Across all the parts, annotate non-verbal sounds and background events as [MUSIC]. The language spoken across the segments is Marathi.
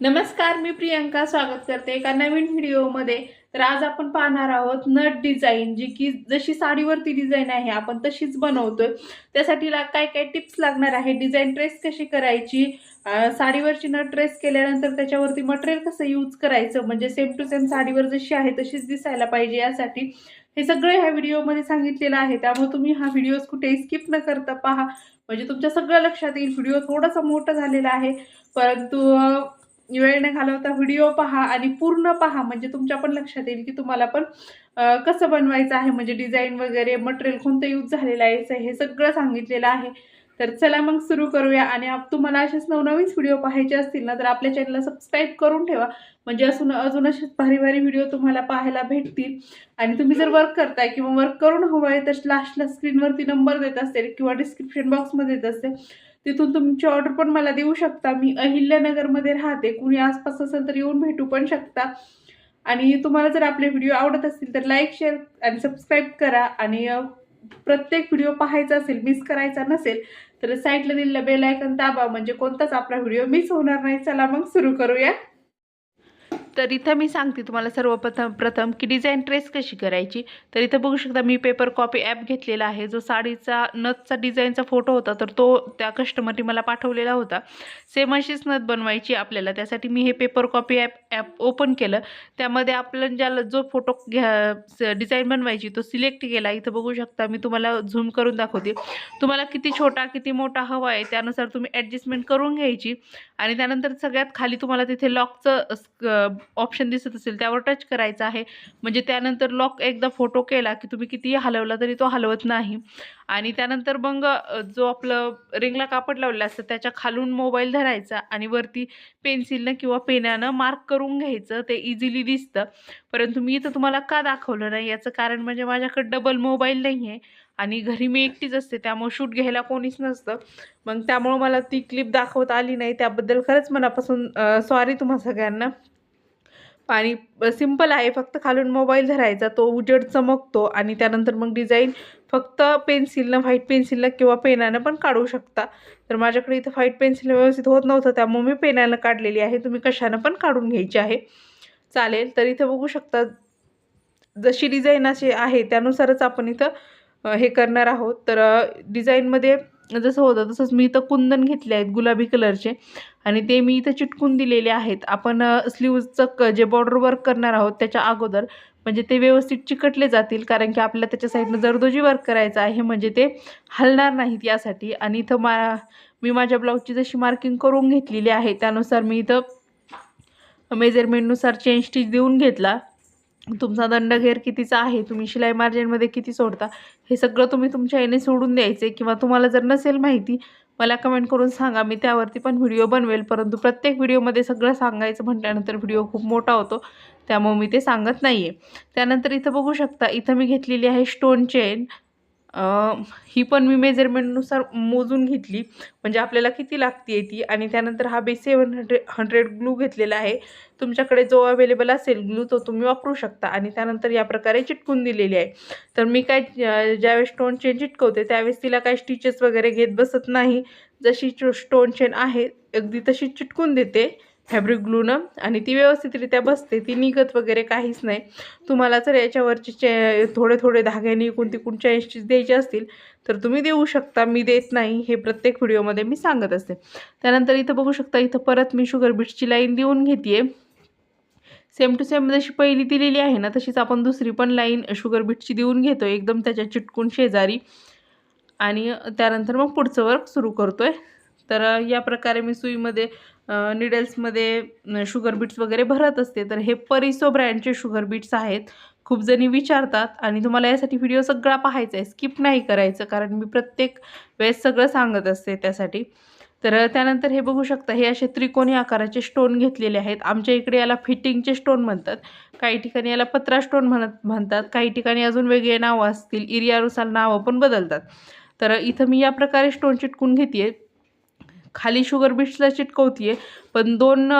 नमस्कार मी प्रियंका स्वागत करते एका नवीन व्हिडिओमध्ये. तर आज आपण पाहणार आहोत नट डिझाईन जी की जशी साडीवरती डिझाईन आहे आपण तशीच बनवतोय. त्यासाठी ला काय काय टिप्स लागणार आहे डिझाईन ट्रेस कशी करायची साडीवरची नट ट्रेस केल्यानंतर त्याच्यावरती मटेरियल कसं यूज करायचं म्हणजे सेम टू सेम साडीवर जशी आहे तशीच दिसायला पाहिजे यासाठी. हे सगळं ह्या व्हिडिओमध्ये सांगितलेलं आहे त्यामुळे तुम्ही हा व्हिडिओ कुठेही स्किप न करता पहा. म्हणजे तुमच्या सगळं लक्षात येईल व्हिडिओ थोडासा मोठा झालेला आहे. परंतु वेळ न घालवता व्हिडिओ पहा आणि पूर्ण पहा. म्हणजे तुमच्या पण लक्षात येईल की तुम्हाला पण कसं बनवायचं आहे. म्हणजे डिझाईन वगैरे मटेरियल कोणतं यूज झालेलं आहे हे सगळं सांगितलेलं आहे. तर चला मग सुरू करूया. आणि तुम्हाला असेच नवनवीन व्हिडिओ पाहायचे असतील ना तर आपल्या चॅनलला सबस्क्राईब करून ठेवा. म्हणजे अजून अजून असेच भारी भारी व्हिडिओ तुम्हाला पाहायला भेटतील. आणि तुम्ही जर वर्क करताय किंवा वर्क करून हवं आहे तर लास्टला स्क्रीनवरती नंबर देत असेल किंवा डिस्क्रिप्शन बॉक्समध्ये देत असेल तिथून तुमची ऑर्डर पण मला देऊ शकता. मी अहिल्यानगरमध्ये राहते. कुणी आसपास असेल तर येऊन भेटू पण शकता. आणि तुम्हाला जर आपले व्हिडिओ आवडत असतील तर लाईक शेअर आणि सबस्क्राईब करा. आणि प्रत्येक व्हिडिओ पाहायचा असेल मिस करायचा नसेल तर साईडला दिलेलं बेल आयकन दाबा. म्हणजे कोणताच आपला व्हिडिओ मिस होणार नाही. चला मग सुरू करूया. तर इथं मी सांगते तुम्हाला सर्वप्रथम प्रथम की डिझाईन ट्रेस कशी करायची. तर इथं बघू शकता मी पेपर कॉपी ॲप घेतलेला आहे. जो साडीचा नथचा डिझाईनचा फोटो होता तर तो त्या कस्टमरने मला पाठवलेला होता. सेम अशीच नथ बनवायची आपल्याला. त्यासाठी मी हे paper copy app app open केलं. त्यामध्ये आपलं ज्याला जो फोटो घ्या डिझाईन बनवायची तो सिलेक्ट केला. इथं बघू शकता मी तुम्हाला झूम करून दाखवते. तुम्हाला किती छोटा किती मोठा हवा आहे त्यानुसार तुम्ही ॲडजस्टमेंट करून घ्यायची. आणि त्यानंतर सगळ्यात खाली तुम्हाला तिथे लॉकचं ऑप्शन दिसत असेल त्यावर टच करायचं आहे. म्हणजे त्यानंतर लॉक एकदा फोटो केला की तुम्ही कितीही हलवला तरी तो हलवत नाही. आणि त्यानंतर मग जो आपलं रिंगला कापड लावलेलं असतं त्याच्या खालून मोबाईल धरायचा आणि वरती पेन्सिलनं किंवा पेनानं मार्क करून घ्यायचं ते इझिली दिसतं. परंतु मी इथं तुम्हाला का दाखवलं नाही? याचं कारण म्हणजे माझ्याकडे डबल मोबाईल नाही आहे आणि घरी मी एकटीच असते त्यामुळे शूट घ्यायला कोणीच नसतं. मग त्यामुळं मला ती क्लिप दाखवता आली नाही. त्याबद्दल खरंच मनापासून सॉरी तुम्हा सगळ्यांना. आणि सिंपल आहे फक्त खालून मोबाईल धरायचा तो उजेड चमकतो आणि त्यानंतर मग डिझाईन फक्त पेन्सिलनं व्हाईट पेन्सिलनं किंवा पेनानं पण काढू शकता. तर माझ्याकडे इथं व्हाईट पेन्सिल व्यवस्थित होत नव्हतं त्यामुळे मी पेनानं काढलेली आहे. तुम्ही कशानं पण काढून घ्यायची आहे. चालेल तर इथं बघू शकता जशी डिझाईन अशी आहे त्यानुसारच आपण इथं हे करणार आहोत. तर डिझाईनमध्ये जसं होतं तसंच मी इथं कुंदन घेतले आहेत गुलाबी कलरचे. आणि ते मी इथं चिटकून दिलेले आहेत. आपण स्लीवचं क जे बॉर्डर वर्क करणार आहोत त्याच्या अगोदर म्हणजे ते व्यवस्थित चिकटले जातील. कारण की आपल्याला त्याच्या साईडनं जरदोजी वर्क करायचं आहे म्हणजे ते हलणार नाहीत यासाठी. आणि इथं मा मी माझ्या ब्लाऊजची जशी मार्किंग करून घेतलेली आहे त्यानुसार मी इथं मेजरमेंटनुसार चेन स्टिच देऊन घेतला. तुमचा दंडघेर कितीचा आहे? तुम्ही शिलाई मार्जिनमध्ये किती सोडता? हे सगळं तुम्ही तुमच्या याने सोडून द्यायचे किंवा तुम्हाला जर नसेल माहिती मला कमेंट करून सांगा. मी त्यावरती पण व्हिडिओ बनवेल. परंतु प्रत्येक व्हिडिओमध्ये सगळं सांगायचं म्हटल्यानंतर व्हिडिओ खूप मोठा होतो. त्यामुळे मी ते सांगत नाही आहे त्यानंतर इथं बघू शकता इथं मी घेतलेली आहे स्टोन चेन ही पण मी मेजरमेंटनुसार मोजून घेतली. म्हणजे आपल्याला किती लागते ती? आणि त्यानंतर हा B seven hundred hundred glue घेतलेला आहे. तुमच्याकडे जो अवेलेबल असेल ग्लू तो तुम्ही वापरू शकता. आणि त्यानंतर या प्रकारे चिटकून दिलेली आहे. तर मी काय ज्यावेळेस स्टोन चेन चिटकवते त्यावेळेस तिला काय स्टिचेस वगैरे घेत बसत नाही. जशी स्टोन चेन आहे अगदी तशी चिटकून देते. फॅब्रिक ग्लूनं आणि ती व्यवस्थितरित्या बसते. ती निघत वगैरे काहीच नाही. तुम्हाला जर याच्यावरचे चे थोडे थोडे धाग्याने कोणती तिकून इंचीज द्यायची द्यायचे असतील तर तुम्ही देऊ शकता. मी देत नाही हे प्रत्येक व्हिडिओमध्ये मी सांगत असते. त्यानंतर इथं बघू शकता इथं परत मी शुगर बीट्सची लाईन देऊन घेते सेम टू सेम जशी पहिली दिलेली आहे ना तशीच आपण दुसरी पण लाईन शुगर बीटची देऊन घेतो एकदम त्याच्या चिटकून शेजारी. आणि त्यानंतर मग पुढचं वर्क सुरू करतो आहे तर या प्रकारे मी सुईमध्ये निडल्समध्ये शुगर बीट्स वगैरे भरत असते. तर हे परिसो ब्रँडचे शुगर बीट्स आहेत. खूप जणी विचारतात आणि तुम्हाला यासाठी व्हिडिओ सगळा पाहायचा आहे. स्किप नाही करायचं कारण मी प्रत्येक वेळेस सगळं सांगत असते त्यासाठी. तर त्यानंतर हे बघू शकता हे असे त्रिकोणी आकाराचे स्टोन घेतलेले आहेत. आमच्या इकडे याला फिटिंगचे स्टोन म्हणतात. काही ठिकाणी याला पत्रा स्टोन म्हणत म्हणतात. काही ठिकाणी अजून वेगळे नावं असतील. एरियानुसार नावं पण बदलतात. तर इथं मी या प्रकारे स्टोन चिटकून घेते खाली शुगर बीट्सला आहे पण दोन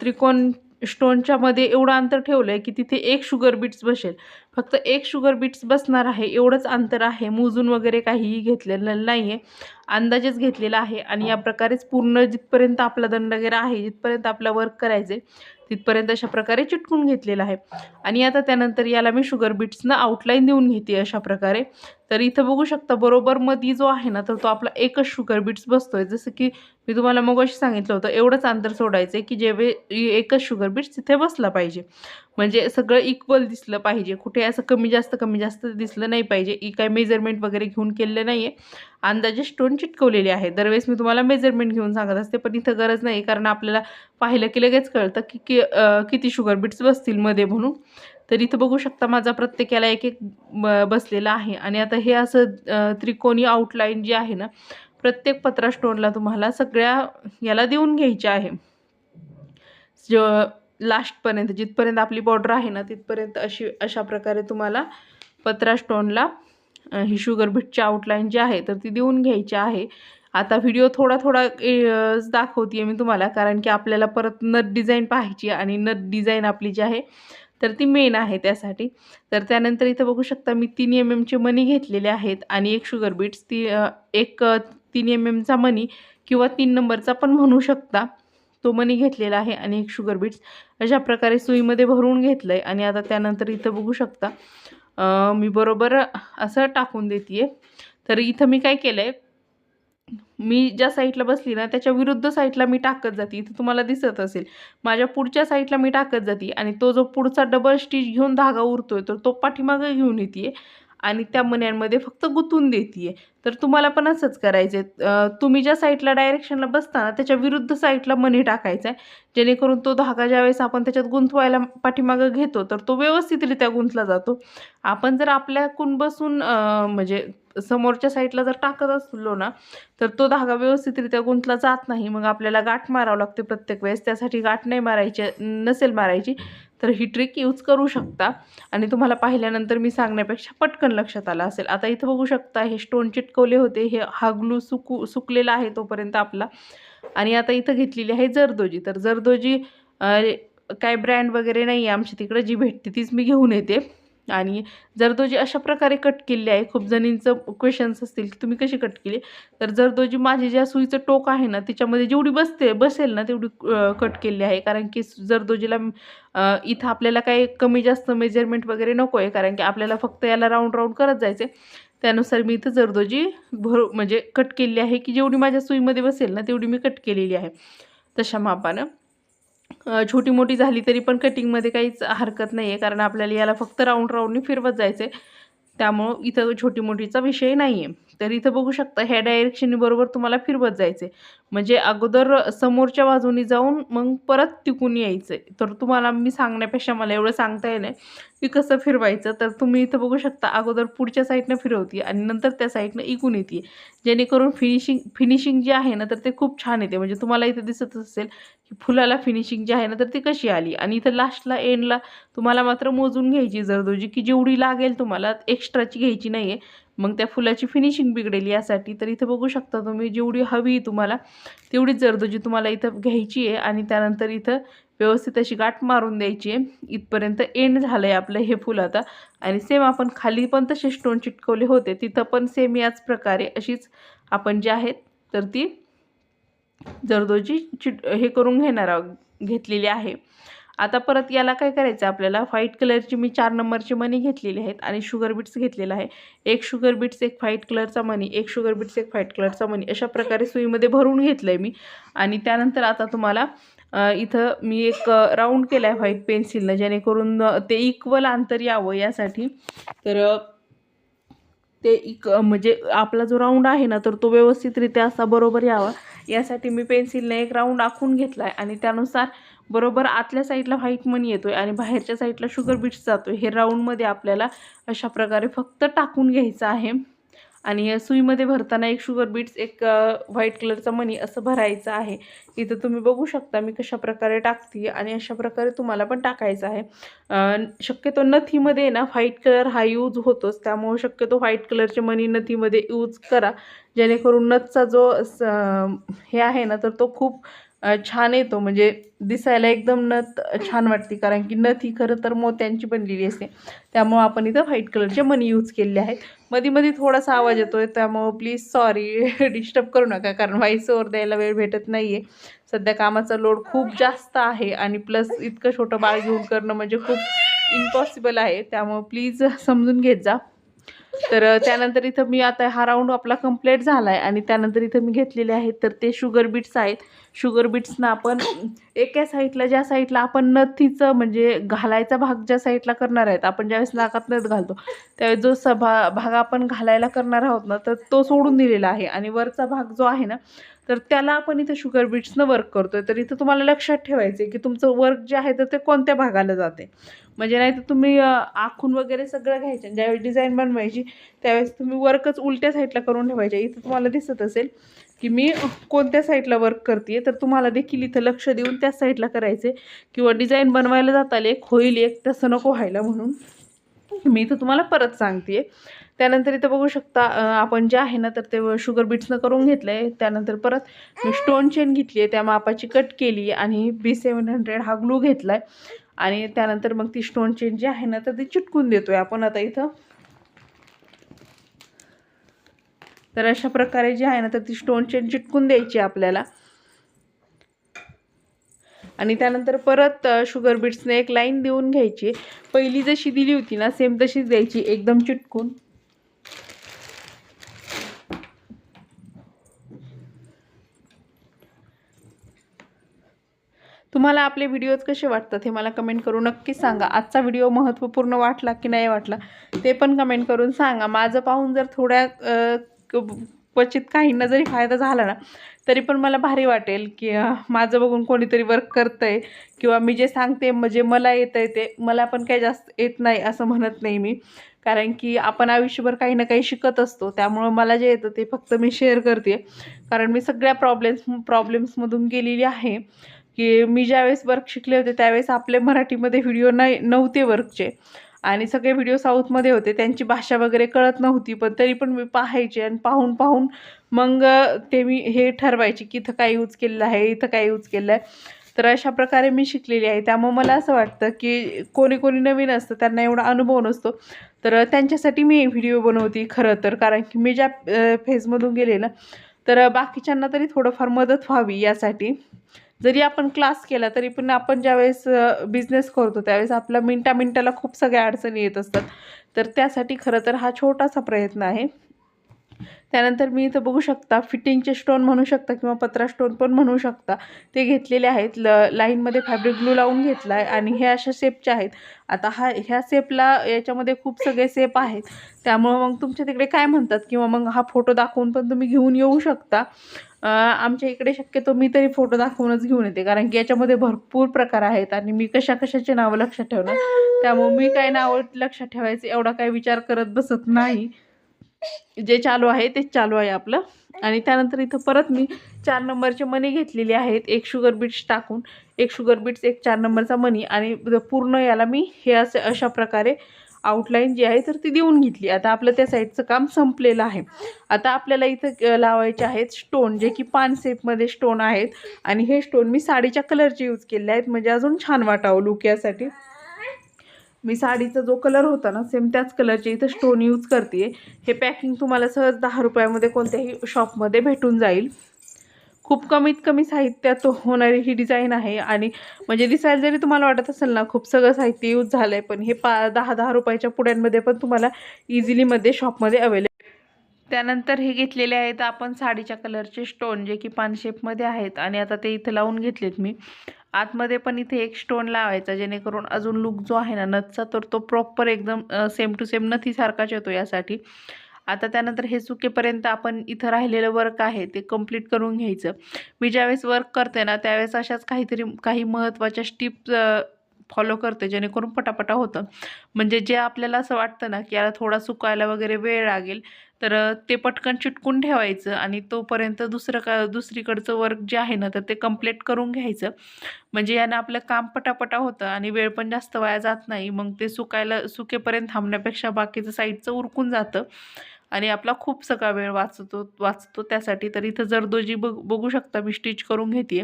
त्रिकोण स्टोनच्या मध्ये एवढं अंतर ठेवलं आहे की तिथे एक शुगर बीट्स बसेल. फक्त एक शुगर बीट्स बसणार आहे एवढंच अंतर आहे मोजून वगैरे काहीही घेतलेलं नाही आहे अंदाजेच घेतलेला आहे आणि या प्रकारेच पूर्ण जिथपर्यंत आपला दंड वगैरे आहे जिथपर्यंत आपला वर्क करायचे तिथपर्यंत अशा प्रकारे चिटकून घेतलेला आहे. आणि आता त्यानंतर याला मी शुगर बीट्सनं आउटलाईन देऊन घेते अशा प्रकारे. तर इथं बघू शकता बरोबर मध्ये जो आहे ना तर तो आपला एकच शुगर बीट्स बसतोय. जसं की मी तुम्हाला मग अशी सांगितलं होतं एवढंच अंतर सोडायचं आहे की जेवे एकच शुगर बीट्स तिथे बसला पाहिजे. म्हणजे सगळं इक्वल दिसलं पाहिजे. कुठे असं कमी जास्त कमी जास्त दिसलं नाही पाहिजे. ई काय मेजरमेंट वगैरे घेऊन केलेलं नाही आहे अंदाजे स्टोन चिटकवलेले आहे. दरवेळेस मी तुम्हाला मेजरमेंट घेऊन सांगत असते पण इथं गरज नाही. कारण आपल्याला पाहिलं की लगेच कळतं की किती शुगर बीट्स बसतील मध्ये म्हणून. तर इथं बघू शकता माझा प्रत्येकाला एक एक ब बसलेला आहे. आणि आता हे असं त्रिकोणी आउटलाईन जी आहे ना प्रत्येक पत्रा स्टोनला तुम्हाला सगळ्या याला देऊन घ्यायच्या आहे. जो लास्टपर्यंत जिथपर्यंत आपली बॉर्डर आहे ना तिथपर्यंत अशी अशा प्रकारे तुम्हाला पत्रा स्टोनला ही शुगर बीटची आउटलाईन जी आहे तर ती देऊन घ्यायची आहे. आता व्हिडिओ थोडा थोडा दाखवते मी तुम्हाला कारण की आपल्याला परत नट डिझाईन पाहायची आणि नट डिझाईन आपली जी आहे तर ती मेन आहे त्यासाठी. तर त्यानंतर इथं बघू शकता मी तीन एम एमचे मनी घेतलेले आहेत आणि एक शुगर बीट्स ती एक तीन एम एमचा मनी किंवा तीन नंबरचा पण म्हणू शकता. तो मनी घेतलेला आहे आणि एक शुगर बीट्स अशा प्रकारे सुईमध्ये भरून घेतलं आहे आणि आता त्यानंतर इथं बघू शकता मी बरोबर असं टाकून देते तर इथं मी काय केलं आहे मी ज्या साईडला बसली ना त्याच्या विरुद्ध साईडला मी टाकत जाते. इथं तुम्हाला दिसत असेल. माझ्या पुढच्या साईडला मी टाकत जाते आणि तो जो पुढचा डबल स्टिच घेऊन धागा उरतोय तर तो पाठीमागं घेऊन येते आणि त्या मण्यांमध्ये फक्त गुंतून देते तर तुम्हाला पण असंच करायचं आहे तुम्ही ज्या साईडला डायरेक्शनला बसता त्याच्या विरुद्ध साईडला मणी टाकायचा आहे जेणेकरून तो धागा ज्यावेळेस आपण त्याच्यात गुंतवायला पाठीमागं घेतो तर तो व्यवस्थितरित्या गुंतला जातो. आपण जर आपल्याकून बसून म्हणजे समोरच्या साईडला जर टाकत असलो ना तर तो धागा व्यवस्थितरित्या गुंतला जात नाही. मग आपल्याला गाठ मारावं लागते प्रत्येक वेळेस. त्यासाठी गाठ नाही मारायची नसेल मारायची. तर ही ट्रिक यूज करू शकता. आणि तुम्हाला पाहिल्यानंतर मी सांगण्यापेक्षा पटकन लक्षात आलं असेल. आता इथं बघू शकता हे स्टोन चिटकवले होते हे हा ग्लू सुकू सुकलेला आहे तोपर्यंत आपला. आणि आता इथं घेतलेली आहे जरदोजी. तर जरदोजी काय ब्रँड वगैरे नाही आहे आमच्या तिकडं. जी भेटते तीच मी घेऊन येते. आणि जरदोजी अशा प्रकारे कट केले आहे खूप जणींचं क्वेश्चन्स असतील की तुम्ही कशी कट केली? तर जरदोजी माझी ज्या सुईचं टोक आहे ना तिच्यामध्ये जेवढी बसते बसेल ना तेवढी कट केली आहे. कारण की जरदोजीला इथं आपल्याला काही कमी जास्त मेजरमेंट वगैरे नको आहे कारण की आपल्याला फक्त याला राऊंड राऊंड करत जायचं त्यानुसार मी इथं जरदोजी भर म्हणजे कट केली आहे की जेवढी माझ्या सुईमध्ये बसेल ना तेवढी मी कट केलेली आहे. तशा मापानं. छोटी मोठी झाली तरी पण कटिंगमध्ये काहीच हरकत नाही आहे कारण आपल्याला याला फक्त राऊंड राऊंडनी फिरवत जायचं आहे त्यामुळं इथं छोटी मोठीचा विषय नाही आहे तर इथं बघू शकता ह्या डायरेक्शनी बरोबर तुम्हाला फिरवत जायचं आहे म्हणजे अगोदर समोरच्या बाजूनी जाऊन मग परत तिकून यायचं आहे तर तुम्हाला मी सांगण्यापेक्षा मला एवढं सांगता येईल की कसं फिरवायचं. तर तुम्ही इथं बघू शकता अगोदर पुढच्या साईडनं फिरवती आणि नंतर त्या साईडनं इकून येते जेणेकरून फिनिशिंग फिनिशिंग जी आहे ना तर ते खूप छान येते. म्हणजे तुम्हाला इथं दिसत असेल की फुलाला फिनिशिंग जी आहे ना तर ती कशी आली? आणि इथं लास्टला एंडला तुम्हाला मात्र मोजून घ्यायची जरदोजी की जेवढी लागेल तुम्हाला एक्स्ट्राची घ्यायची नाही आहे मग त्या फुलाची फिनिशिंग बिघडेल यासाठी. तर इथं बघू शकता तुम्ही जेवढी हवी तुम्हाला तेवढीच जरदोजी तुम्हाला इथं घ्यायची आहे आणि त्यानंतर इथं व्यवस्थित अशी गाठ मारून द्यायची आहे. इथपर्यंत एंड झालं आहे आपलं हे फुल आता. आणि सेम आपण खाली पण तसे स्टोन चिटकवले होते तिथं पण सेम याच प्रकारे अशीच आपण जे आहेत तर ती जरदोजी चिट हे करून घेणार घेतलेली आहे. आता परत याला काय करायचं आपल्याला? व्हाईट कलरची मी चार नंबरची मनी घेतलेली आहेत आणि शुगर बीट्स घेतलेला आहे. एक शुगर बीट्स एक व्हाईट कलरचा मनी एक शुगर बीट्स एक व्हाईट कलरचा मनी अशा प्रकारे सुईमध्ये भरून घेतलं आहे मी. आणि त्यानंतर आता तुम्हाला इथं मी एक राऊंड केला आहे व्हाईट पेन्सिलनं जेणेकरून ते इक्वल अंतर यावं यासाठी. तर ते इक म्हणजे आपला जो राऊंड आहे ना तर तो व्यवस्थितरित्या असा बरोबर यावा. यासाठी मी पेन्सिलने एक राऊंड आखून घेतला आहे आणि त्यानुसार बरोबर आतल्या साईडला व्हाईट मनी येतो आहे आणि बाहेरच्या साईडला शुगर बीट्स जातो आहे हे राऊंडमध्ये आपल्याला अशा प्रकारे फक्त टाकून घ्यायचं आहे. आणि सुईमध्ये भरताना एक शुगर बीट्स एक व्हाईट कलरचा मनी असं भरायचं आहे. इथं तुम्ही बघू शकता मी कशा प्रकारे टाकते आणि अशा प्रकारे तुम्हाला पण टाकायचं आहे. शक्यतो नथीमध्ये ना व्हाईट कलर हा यूज होतोच. त्यामुळे शक्यतो व्हाईट कलरचे मनी नथीमध्ये यूज करा. जेणेकरून नथचा जो हे आहे ना तर तो खूप छान येतो. म्हणजे दिसायला एकदम नथ छान वाटते. कारण की नथ ही खरं तर मोत्यांची बनलेली असते. त्यामुळं आपण इथं व्हाईट कलरचे मनी यूज केलेले आहेत. मध्ये मध्ये थोडासा आवाज येतोय. त्यामुळं प्लीज सॉरी [LAUGHS] डिस्टर्ब करू नका. कारण व्हाईस ओवर द्यायला वेळ भेटत नाही आहे सध्या कामाचा लोड खूप जास्त आहे आणि प्लस इतकं छोटं बाळ घेऊन करणं म्हणजे खूप इम्पॉसिबल आहे. त्यामुळं प्लीज समजून घेत जा. तर त्यानंतर इथं मी आता हा राऊंड आपला कंप्लीट झाला आहे आणि त्यानंतर इथं मी घेतलेले आहेत. तर ते शुगर बीट्स आहेत. शुगर बीट्सना आपण एका साईडला ज्या साईडला आपण नथीचं म्हणजे घालायचा भाग ज्या साईडला करणार आहेत आपण ज्यावेळेस नाकात नथ घालतो त्यावेळेस जो सभा भाग आपण घालायला करणार आहोत ना तर तो सोडून दिलेला आहे. आणि वरचा भाग जो आहे ना तर त्याला आपण इथं शुगर बीट्सनं वर्क करतोय. तर इथं तुम्हाला लक्षात ठेवायचं आहे की तुमचं वर्क जे आहे तर ते कोणत्या भागाला जाते? म्हणजे नाही तर तुम्ही आखून वगैरे सगळं घ्यायचं. ज्यावेळेस डिझाईन बनवायची त्यावेळेस तुम्ही वर्कच उलट्या साईडला करून ठेवायचे इथं तुम्हाला दिसत असेल की मी कोणत्या साईडला वर्क करते तर तुम्हाला देखील इथं लक्ष देऊन त्याच साईडला करायचे किंवा डिझाईन बनवायला जाताले एक होईल एक तसं नको व्हायला म्हणून. मी इथं तुम्हाला परत सांगते त्यानंतर इथं बघू शकता आपण जे आहे ना तर ते शुगर बीट्सनं करून घेतलं आहे त्यानंतर परत मी स्टोन चेन घेतली आहे त्या मापाची कट केली आणि बी सेवन हंड्रेड हा ग्लू घेतला आहे आणि त्यानंतर मग ती स्टोन चेन जी आहे ना तर ती चिटकून देतोय आपण आता इथं. तर अशा प्रकारे जी आहे ना तर ती स्टोन चेन चिटकून द्यायची आपल्याला. आणि त्यानंतर परत शुगर बीट्सने एक लाईन देऊन घ्यायची. पहिली जशी दिली होती ना सेम तशीच द्यायची एकदम चिटकून. तुम्हाला आपले व्हिडिओज कसे वाटतात हे मला कमेंट करून नक्कीच सांगा. आजचा व्हिडिओ महत्त्वपूर्ण वाटला की नाही वाटला ते पण कमेंट करून सांगा. माझं पाहून जर थोड्या क्वचित काहींना जरी फायदा झाला ना तरी पण मला भारी वाटेल की माझं बघून कोणीतरी वर्क करतं आहे किंवा मी जे सांगते म्हणजे मला येतं आहे ते मला पण काही जास्त येत नाही असं म्हणत नाही मी. कारण की आपण आयुष्यभर काही ना काही शिकत असतो त्यामुळं मला जे येतं ते फक्त मी शेअर करते कारण मी सगळ्या प्रॉब्लेम्स प्रॉब्लेम्समधून गेलेली आहे. की मी ज्यावेळेस वर्क शिकले होते त्यावेळेस आपले मराठीमध्ये व्हिडिओ नाही नव्हते वर्कचे आणि सगळे व्हिडिओ साऊथमध्ये होते. त्यांची भाषा वगैरे कळत नव्हती पण तरी पण मी पाहायचे आणि पाहून पाहून मग ते मी हे ठरवायचे की इथं काय यूज केलेलं आहे इथं काय यूज केलं आहे. तर अशा प्रकारे मी शिकलेली आहे. त्यामुळे मला असं वाटतं की कोणी कोणी नवीन असतं त्यांना एवढा अनुभव नसतो. तर त्यांच्यासाठी मी व्हिडिओ बनवते खरं तर. कारण की मी ज्या फेजमधून गेले ना तर बाकीच्यांना तरी थोडंफार मदत व्हावी यासाठी. जरी आपण क्लास केला तरी पण आपण ज्यावेळेस बिझनेस करतो त्यावेळेस आपल्या मिनटा मिनटाला खूप सगळ्या अडचणी येत असतात. तर त्यासाठी खरं तर हा छोटासा प्रयत्न आहे. त्यानंतर मी इथं बघू शकता फिटिंगचे स्टोन म्हणू शकता किंवा पत्रा स्टोन पण म्हणू शकता. ते घेतलेले आहेत. ल लाईनमध्ये फॅब्रिक ग्लू लावून घेतला आहे आणि हे अशा सेपचे आहेत. आता हा ह्या सेपला याच्यामध्ये खूप सगळे सेप आहेत. त्यामुळं मग तुमच्या तिकडे काय म्हणतात? किंवा मग हा फोटो दाखवून पण तुम्ही घेऊन येऊ शकता. आमच्या इकडे शक्यतो मी तरी फोटो दाखवूनच घेऊन येते. कारण की याच्यामध्ये भरपूर प्रकार आहेत आणि मी कशा कशाचे नावं लक्षात ठेवणार? त्यामुळे मी काय नावं लक्षात ठेवायचे एवढा काय विचार करत बसत नाही. जे चालू आहे तेच चालू आहे आपलं. आणि त्यानंतर इथं परत मी चार नंबरचे मनी घेतलेले आहेत. एक शुगर बीट्स टाकून एक शुगर बीट्स एक चार नंबरचा मनी आणि पूर्ण याला मी हे असे अशा प्रकारे आउटलाईन जी आहे तर ती देऊन घेतली. आता आपलं त्या साईडचं काम संपलेलं आहे. आता आपल्याला इथं लावायचे आहेत स्टोन जे की पान सेपमध्ये स्टोन आहेत. आणि हे स्टोन मी साडीच्या कलरचे यूज केले आहेत. म्हणजे अजून छान वाटावं लुक यासाठी. मी साडीचा जो कलर होता ना सेम त्याच कलरचे इथं स्टोन यूज करते हे पॅकिंग तुम्हाला सहज दहा रुपयामध्ये कोणत्याही शॉपमध्ये भेटून जाईल. खूप कमीत कमी साहित्यात होणारी ही डिझाईन आहे आणि म्हणजे दिसायला जरी तुम्हाला वाटत असेल ना खूप सगळं साहित्य यूज झालं आहे पण हे पा दहा दहा रुपयाच्या पुड्यांमध्ये पण तुम्हाला इझिलीमध्ये शॉपमध्ये अवेलेबल त्यानंतर हे घेतलेले आहेत आपण साडीच्या कलरचे स्टोन जे की पान शेपमध्ये आहेत. आणि आता ते इथं लावून घेतलेत मी. आतमध्ये पण इथे एक स्टोन लावायचा जेणेकरून अजून लुक जो आहे ना नथचा तर तो प्रॉपर एकदम सेम टू सेम नथीसारखाच येतो यासाठी. आता त्यानंतर हे सुकेपर्यंत आपण इथं राहिलेलं वर्क आहे ते कंप्लीट करून घ्यायचं. मी ज्यावेळेस वर्क करते ना त्यावेळेस अशाच काहीतरी काही महत्त्वाच्या स्टिप्स फॉलो करते जेणेकरून पटापटा होतं. म्हणजे जे आपल्याला असं वाटतं ना की याला थोडा सुकायला वगैरे वेळ लागेल तर ते पटकन चिटकून ठेवायचं आणि तोपर्यंत दुसरं का दुसरीकडचं वर्क जे आहे ना तर ते कंप्लीट करून घ्यायचं. म्हणजे यानं आपलं काम पटापटा होतं आणि वेळ पण जास्त वाया जात नाही. मग ते सुकायला सुकेपर्यंत थांबण्यापेक्षा बाकीचं साईडचं उरकून जातं. आणि आपला खूप सगळा वेळ वाचतो वाचतो त्यासाठी. तर इथं जरदोजी बघ बघू शकता मी स्टिच करून घेते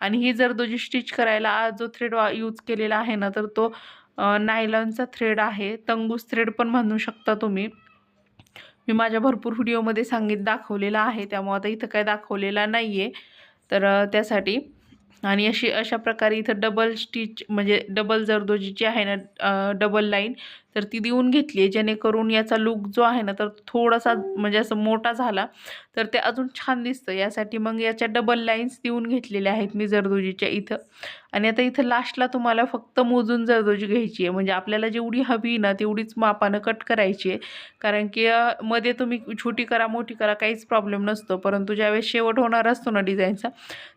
आणि ही जरदोजी स्टिच करायला आज जो थ्रेड वा यूज केलेला आहे ना तर तो नायलॉनचा थ्रेड आहे. तंगूस थ्रेड पण म्हणू शकता तुम्ही. मी माझ्या भरपूर व्हिडिओमध्ये सांगित दाखवलेला आहे. त्यामुळे आता इथं काय दाखवलेला नाही आहे तर त्यासाठी. आणि अशी अशा प्रकारे इथं डबल स्टिच म्हणजे डबल जरदोजीची आहे ना डबल लाईन तर ती देऊन घेतली आहे. जेणेकरून याचा लुक जो आहे ना तर थोडासा म्हणजे असं मोठा झाला. तर ते अजून छान दिसतं. यासाठी मग याच्या डबल लाईन्स देऊन घेतलेल्या आहेत मी जरदोजीच्या इथं. आणि आता इथं लास्टला तुम्हाला फक्त मोजून जरदोजी घ्यायची आहे. म्हणजे आपल्याला जेवढी हवी ना तेवढीच मापानं कट करायची आहे. कारण की मध्ये तुम्ही छोटी करा मोठी करा काहीच प्रॉब्लेम नसतो. परंतु ज्यावेळेस शेवट होणार असतो ना डिझाईनचा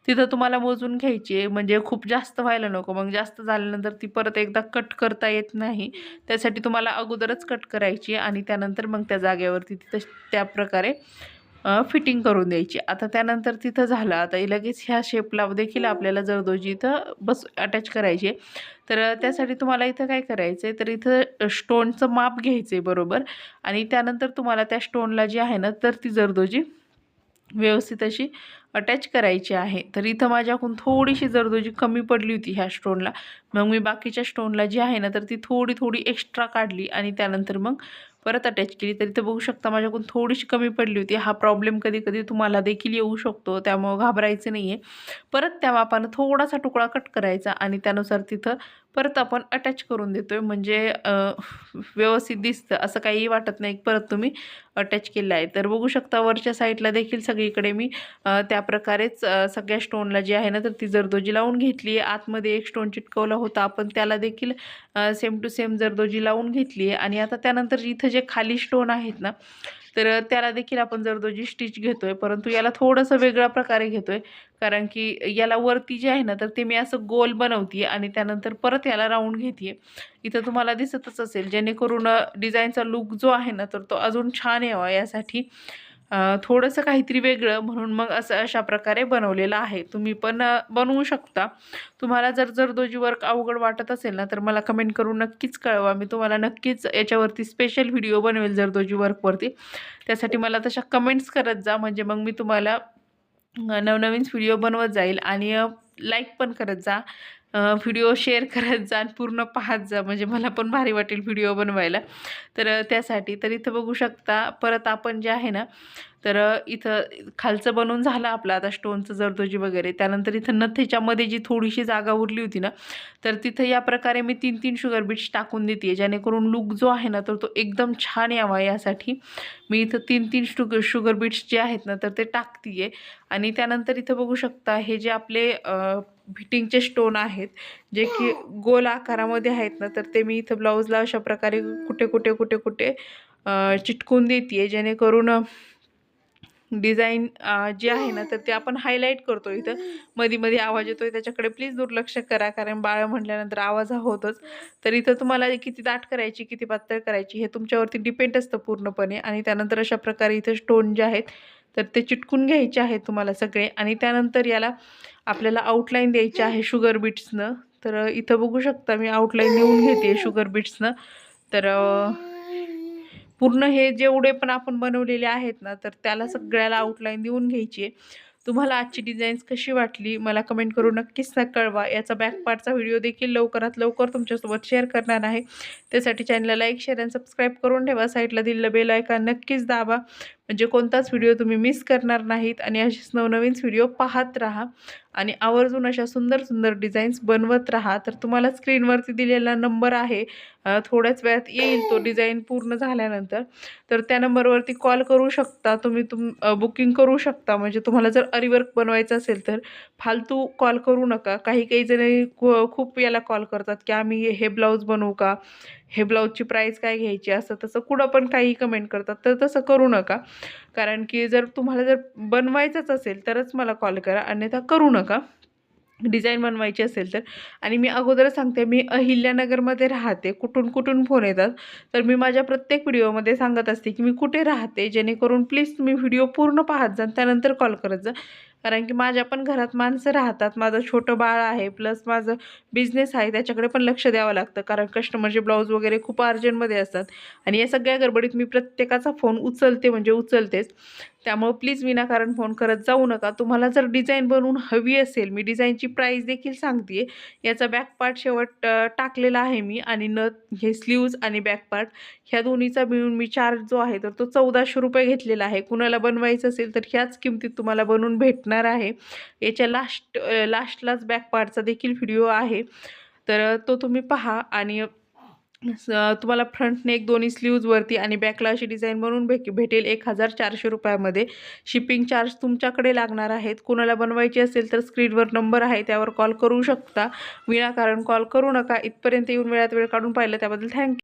तिथं तुम्हाला मोजून घ्यायची आहे. म्हणजे खूप जास्त व्हायला नको. मग जास्त झाल्यानंतर ती परत एकदा कट करता येत नाही. त्यासाठी तुम्हाला अगोदरच कट करायची आणि त्यानंतर मग त्या जागेवरती तिथं त्या प्रकारे फिटिंग करून द्यायची. आता त्यानंतर तिथं झालं. आता हे लगेच ह्या शेपला देखील आपल्याला जरदोजी इथं बस अटॅच करायची आहे. तर त्यासाठी तुम्हाला इथं काय करायचं आहे तर इथं स्टोनचं माप घ्यायचं आहे बरोबर. आणि त्यानंतर तुम्हाला त्या स्टोनला जी आहे ना तर ती जरदोजी व्यवस्थित अशी अटॅच करायची आहे. तर इथं माझ्याकडून थोडीशी जरदोजी कमी पडली होती ह्या स्टोनला मग मी बाकीच्या स्टोनला जी आहे ना तर ती थोडी थोडी एक्स्ट्रा काढली आणि त्यानंतर मग परत अटॅच केली. तर इथं बघू शकता माझ्याकडून थोडीशी कमी पडली होती. हा प्रॉब्लेम कधी कधी तुम्हाला देखील येऊ शकतो त्यामुळं घाबरायचं नाही आहे परत त्या मापानं थोडासा तुकडा कट करायचा आणि त्यानुसार तिथं परत आपण अटॅच करून देतो आहे म्हणजे व्यवस्थित दिसतं. असं काही वाटत नाही परत तुम्ही अटॅच केलं आहे. तर बघू शकता वरच्या साईडला देखील सगळीकडे मी त्या प्रकारेच सगळ्या स्टोनला जी आहे ना तर ती जरदोजी लावून घेतली आहे. आतमध्ये एक स्टोन चिटकवला होता. आपण त्याला देखील सेम टू सेम जरदोजी लावून घेतली आहे. आणि आता त्यानंतर इथं जे खाली स्टोन आहेत ना तर त्याला देखील आपण जरदोजी स्टिच घेतो आहे परंतु याला थोडंसं वेगळ्या प्रकारे घेतो आहे कारण की याला वरती जे आहे ना तर ते मी असं गोल बनवते आणि त्यानंतर परत याला राऊंड घेते इथं तुम्हाला दिसतच असेल जेणेकरून डिझाईनचा लुक जो आहे ना तर तो अजून छान यावा. यासाठी थोडंसं काहीतरी वेगळं म्हणून मग असं अशा प्रकारे बनवलेलं आहे. तुम्ही पण बनवू शकता. तुम्हाला जर जरदोजी वर्क अवघड वाटत असेल ना तर मला कमेंट करून नक्कीच कळवा. मी तुम्हाला नक्कीच याच्यावरती स्पेशल व्हिडिओ बनवेल जरदोजी वर्कवरती त्यासाठी मला तशा कमेंट्स करत जा. म्हणजे मग मी तुम्हाला नवनवीन व्हिडिओ बनवत जाईल आणि लाईक पण करत जा. व्हिडिओ शेअर करत जा आणि पूर्ण पाहत जा. म्हणजे मला पण भारी वाटेल व्हिडिओ बनवायला. तर त्यासाठी तर इथं बघू शकता परत आपण जे आहे ना तर इथं खालचं बनवून झालं आपलं आता स्टोनचं जरदोजी वगैरे. त्यानंतर इथं नथेच्यामध्ये जी थोडीशी जागा उरली होती ना तर तिथं या प्रकारे मी तीन तीन शुगर बीट्स टाकून देते. जेणेकरून लुक जो आहे ना तर तो एकदम छान यावा. यासाठी मी इथं तीन तीन शुगर शुगर बीट्स जे आहेत ना तर ते टाकते आणि त्यानंतर इथं बघू शकता हे जे आपले फिटिंगचे स्टोन आहेत जे की गोल आकारामध्ये आहेत ना तर ते मी इथं ब्लाऊजला अशा प्रकारे कुठे कुठे कुठे कुठे चिटकून देते आहे जेणेकरून डिझाईन जे आहे ना तर ते आपण हायलाईट करतो इथं. मध्ये मध्ये आवाज येतोय. त्याच्याकडे प्लीज दुर्लक्ष करा कारण बाळ म्हटल्यानंतर आवाज हा होतोच. तर इथं तुम्हाला किती दाट करायची किती पातळ करायची हे तुमच्यावरती डिपेंड असतं पूर्णपणे. आणि त्यानंतर अशा प्रकारे इथं स्टोन जे आहेत तर ते चिटकून घ्यायचे आहे तुम्हाला सगळे आणि त्यानंतर याला आपल्याला आउटलाईन द्यायची आहे शुगर बीट्सनं तर इथं बघू शकता मी आउटलाईन देऊन घेते शुगर बीट्सनं तर पूर्ण हे जेवढे पण आपण बनवलेले आहेत ना तर त्याला सगळ्याला आउटलाईन देऊन घ्यायची. आहे तुम्हाला आजची डिझाईन्स कशी वाटली मला कमेंट करून नक्कीच ना कळवा. याचा बॅक पार्टचा व्हिडिओ देखील लवकरात लवकर तुमच्यासोबत शेअर करणार आहे. त्यासाठी चॅनलला लाईक शेअर आणि सबस्क्राईब करून ठेवा. साईडला दिलेलं बेल आयकॉन नक्कीच दाबा. म्हणजे कोणताच व्हिडिओ तुम्ही मिस करणार नाहीत आणि असेच नवनवीन व्हिडिओ पाहत राहा आणि आवर्जून अशा सुंदर सुंदर डिझाईन्स बनवत राहा. तर तुम्हाला स्क्रीनवरती दिलेला नंबर आहे. थोड्याच वेळात येईल तो डिझाईन पूर्ण झाल्यानंतर. तर त्या नंबरवरती कॉल करू शकता. तुम्ही तुम बुकिंग करू शकता. म्हणजे तुम्हाला जर अरिवर्क बनवायचं असेल तर फालतू कॉल करू नका. काही काही जणी खूप याला कॉल करतात की आम्ही हे ब्लाऊज बनवू का? हे ब्लाऊजची प्राईस काय घ्यायची? असं तसं कुठं पण काही कमेंट करतात. तर तसं करू नका. कारण की जर तुम्हाला जर बनवायचंच असेल तरच मला कॉल करा अन्यथा करू नका. डिझाईन बनवायची असेल तर. आणि मी अगोदरच सांगते मी अहिल्यानगरमध्ये राहते. कुठून कुठून फोन येतात. तर मी माझ्या प्रत्येक व्हिडिओमध्ये सांगत असते की मी कुठे राहते जेणेकरून प्लीज तुम्ही व्हिडिओ पूर्ण पाहत जा त्यानंतर कॉल करत जा. कारण की माझ्या पण घरात माणसं राहतात. माझं छोटं बाळ आहे प्लस माझं बिझनेस आहे त्याच्याकडे पण लक्ष द्यावं लागतं. कारण कस्टमरचे ब्लाऊज वगैरे खूप अर्जंटमध्ये असतात. आणि या सगळ्या गडबडीत मी प्रत्येकाचा फोन उचलते म्हणजे उचलतेच. त्यामुळं प्लीज विनाकारण फोन करत जाऊ नका. तुम्हाला जर डिझाईन बनवून हवी असेल मी डिझाईनची प्राईस देखील सांगते याचा बॅक पार्ट शेवट टाकलेला आहे मी आणि नथ हे स्लीव्ज आणि बॅक पार्ट ह्या दोन्हीचा मिळून मी चार्ज जो आहे तर तो चौदाशे रुपये घेतलेला आहे. कुणाला बनवायचं असेल तर ह्याच किमतीत तुम्हाला बनवून भेटणार आहे. याच्या लास्ट लास्टलाच बॅक पार्टचा देखील व्हिडिओ आहे. तर तो तुम्ही पहा आणि तुम्हाला फ्रंट नेक दोन्ही स्लीव्जवरती आणि बॅकला अशी डिझाईन बनवून भेट भेटेल. एक हजार चारशे रुपयामध्ये. शिपिंग चार्ज तुमच्याकडे लागणार आहेत. कुणाला बनवायची असेल तर स्क्रीनवर नंबर आहे. त्यावर कॉल करू शकता. विनाकारण कॉल करू नका. इथपर्यंत येऊन वेळात वेळ काढून पाहिलं. त्याबद्दल थँक्यू